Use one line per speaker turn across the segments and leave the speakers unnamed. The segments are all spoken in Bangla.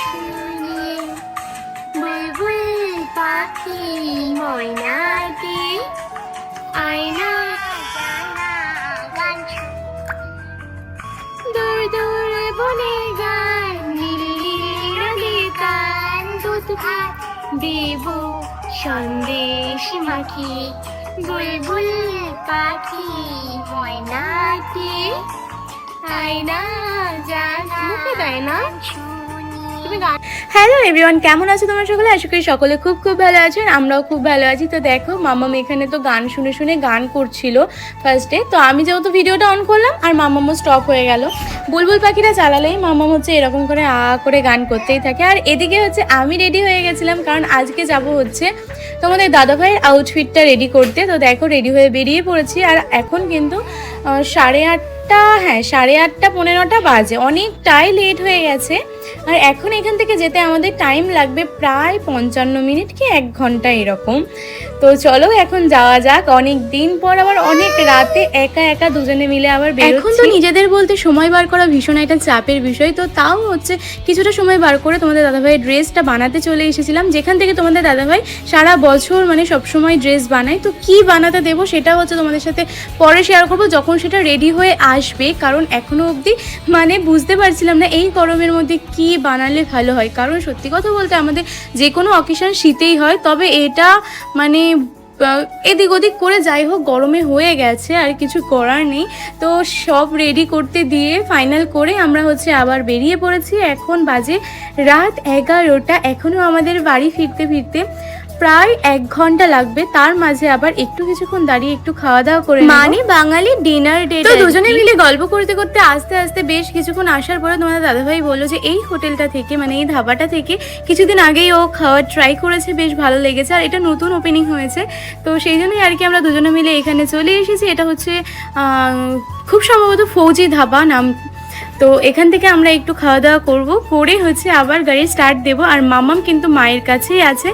শুনি বুলবুল পাখি ময়নাটি আয়না দূর দূর বনে দেব সন্দেশ মাখি বুলবুল পাখি ময়নাটি আয়না জানা
মুখে দেয় না?
হ্যালো এভরিওয়ান কেমন আছো তোমরা সকলে? আশা করি সকলে খুব খুব ভালো আছেন আমরাও খুব ভালো আছি। তো দেখো, মামাম এখানে তো গান শুনে শুনে গান করছিল ফার্স্টে তো আমি যেহেতু ভিডিওটা অন করলাম আর মামামও স্টপ হয়ে গেল। বুলবুল পাখিটা চালালেই মামাম হচ্ছে এরকম করে আ করে গান করতেই থাকে। আর এদিকে হচ্ছে আমি রেডি হয়ে গেছিলাম কারণ আজকে যাব হচ্ছে তোমাদের দাদাভাইয়ের আউটফিটটা রেডি করতে। তো দেখো রেডি হয়ে বেরিয়ে পড়েছি। আর এখন কিন্তু সাড়ে আটটা হ্যাঁ সাড়ে আটটা পনেরোটা বাজে। অনেকটাই লেট হয়ে গেছে। আর এখন এখান থেকে যেতে আমাদের টাইম লাগবে প্রায় পঞ্চান্ন মিনিট কি এক ঘণ্টা এরকম। তো চলো এখন যাওয়া যাক। অনেক দিন পর আবার অনেক রাতে একা একা দুজনে মিলে আবার এখন তো নিজেদের বলতে সময় বার করা ভীষণ একটা চাপের বিষয়। তো তাও হচ্ছে কিছুটা সময় বার করে তোমাদের দাদাভাইয়ের ড্রেসটা বানাতে চলে এসেছিলাম। যেখান থেকে তোমাদের দাদাভাই সারা বছর মানে সবসময় ড্রেস বানায়। তো কি বানাতে দেবো সেটা হচ্ছে তোমাদের সাথে পরে শেয়ার করব। যখন সেটা রেডি হয়ে আসবে, কারণ এখনও অবধি মানে বুঝতে পারছিলাম না এই গরমের মধ্যে কি বানালে ভালো হয়। কারণ সত্যি কথা বলতে আমাদের যে কোনো অকেশন শীতেই হয়, তবে এটা মানে এদিক ওদিক করে যাই হোক, গরমে হয়ে গেছে, আর কিছু করার নেই। তো সব রেডি করতে দিয়ে ফাইনাল করে আমরা হচ্ছে আবার বেরিয়ে পড়েছি। এখন বাজে রাত এগারোটা এখনও আমাদের বাড়ি ফিরতে ফিরতে প্রায় এক ঘণ্টা লাগবে তার মাঝে আবার একটু কিছুক্ষণ দাঁড়িয়ে একটু খাওয়া দাওয়া করে মানে বাঙালি ডিনার ডে তো দুজনে মিলে গল্প করতে করতে আস্তে আস্তে বেশ কিছুক্ষণ আসার পরে তোমাদের দাদাভাই বলল যে এই হোটেলটা থেকে মানে এই ধাবাটা থেকে কিছুদিন আগেই ও খাওয়ার ট্রাই করেছে বেশ ভালো লেগেছে আর এটা নতুন ওপেনিং হয়েছে। তো সেই জন্যই আর কি আমরা দুজনে মিলে এখানে চলে এসেছি। এটা হচ্ছে খুব সম্ভবত ফৌজি ধাবা নাম তো এখান থেকে আমরা একটু খাওয়া দাওয়া করব। করে হচ্ছে আবার গাড়ি স্টার্ট দেব। আর মামাম কিন্তু মায়ের কাছেই আছে।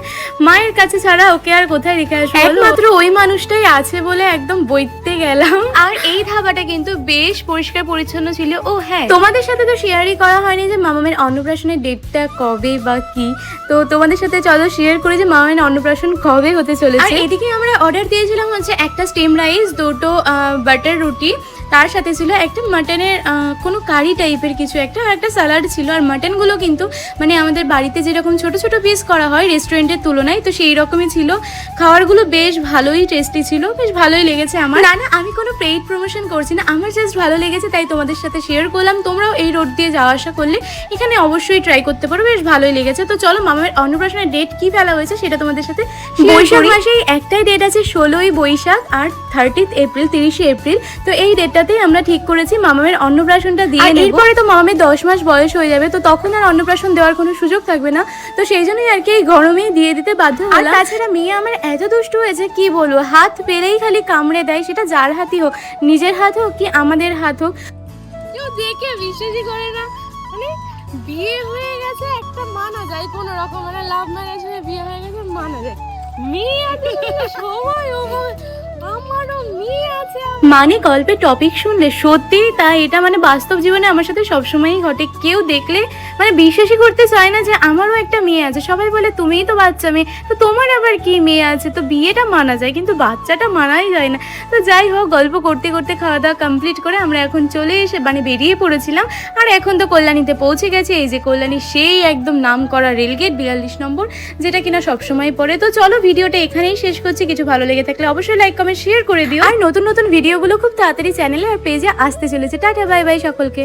মায়ের কাছে ছাড়া ওকে আর কোথায় রেখে আসব একমাত্র ওই মানুষটাই আছে বলে একদম বইতে গেলাম। আর এই ধাবাটা কিন্তু বেশ পরিষ্কার পরিচ্ছন্ন ছিল। ও হ্যাঁ। তোমাদের সাথে তো শেয়ারই করা হয়নি যে মামামের অন্নপ্রাশনের ডেটটা কবে বা কি। তো তোমাদের সাথে চলো শেয়ার করি যে মামামের অন্নপ্রাশন কবে হতে চলেছে। এদিকে আমরা অর্ডার দিয়েছিলাম হচ্ছে একটা স্টিম রাইস দুটো বাটার রুটি তার সাথে ছিল একটা মাটনের কোনো কারি টাইপের কিছু একটা আর একটা স্যালাড ছিল। আর মাটনগুলো কিন্তু মানে আমাদের বাড়িতে যেরকম ছোট ছোট পিস করা হয় রেস্টুরেন্টের তুলনায় তো সেই রকমই ছিল। খাবারগুলো বেশ ভালোই টেস্টি ছিল বেশ ভালোই লেগেছে আমার। না না আমি কোনো পেইড প্রমোশন করছি না আমার জাস্ট ভালো লেগেছে তাই তোমাদের সাথে শেয়ার করলাম। তোমরাও এই রোড দিয়ে যাওয়া আসা করলে এখানে অবশ্যই ট্রাই করতে পারো বেশ ভালোই লেগেছে। তো চলো মামার অন্নপ্রাশনের ডেট কি ফেলা হয়েছে সেটা তোমাদের সাথে বৈশাখ মাসেই একটাই ডেট আছে ষোলোই বৈশাখ আর থার্টিথ এপ্রিল তিরিশে এপ্রিল তো এই ডেটটাতেই আমরা ঠিক করেছি মামামের অন্নপ্রাশনটা দিয়ে নেব। এরপরে তো মামামের দশ মাস বয়স হয়ে যাবে তো তখন আর অন্নপ্রাশন দেওয়ার কোনো সুযোগ থাকবে না। তো সেই জন্যই আর কি এই গরমেই দিয়ে দিতে বাধ্য হলাম। তাছাড়া মেয়ে আমার এত দুষ্টু হয়েছে কি বলব? হাত পেলেই খালি কামড়ে দেয় সেটা যার হাতই হোক নিজের হাত হোক কি আমাদের হাত হোক।
কেউ দেখে বিশ্বাসই করে না। মানে বিয়ে হয়ে গেছে একটা মানা যায় কোনো রকম মানে লাভ ম্যারেজ হয়ে বিয়ে হয়ে গেছে মানা যায়। মেয়ে আর সময়
মানে গল্পের টপিক শুনলে সত্যিই তাই এটা মানে বাস্তব জীবনে আমার সাথে সবসময়ই ঘটে। কেউ দেখলে মানে বিশ্বাসই করতে চায় না যে আমারও একটা মেয়ে আছে। সবাই বলে, তুমিই তো বাচ্চা মেয়ে। তো তোমার আবার কি মেয়ে আছে? তো বিয়েটা মানা যায়, কিন্তু বাচ্চাটা মানাই যায় না। তো যাই হোক, গল্প করতে করতে খাওয়া দাওয়া কমপ্লিট করে আমরা এখন চলে এসে মানে বেরিয়ে পড়েছিলাম। আর এখন তো কল্যাণীতে পৌঁছে গেছে। এই যে কল্যাণী, সেই একদম নাম করা রেলগেট বিয়াল্লিশ নম্বর, যেটা কিনা সবসময় পড়ে। তো চলো, ভিডিওটা এখানেই শেষ করছি। কিছু ভালো লেগে থাকলে অবশ্যই লাইক কমেন্ট শেয়ার করে দিও। আর নতুন নতুন ভিডিওগুলো খুব তাড়াতাড়ি চ্যানেলে আর পেজে আসতে চলেছে। টাটা বাই বাই সকলকে।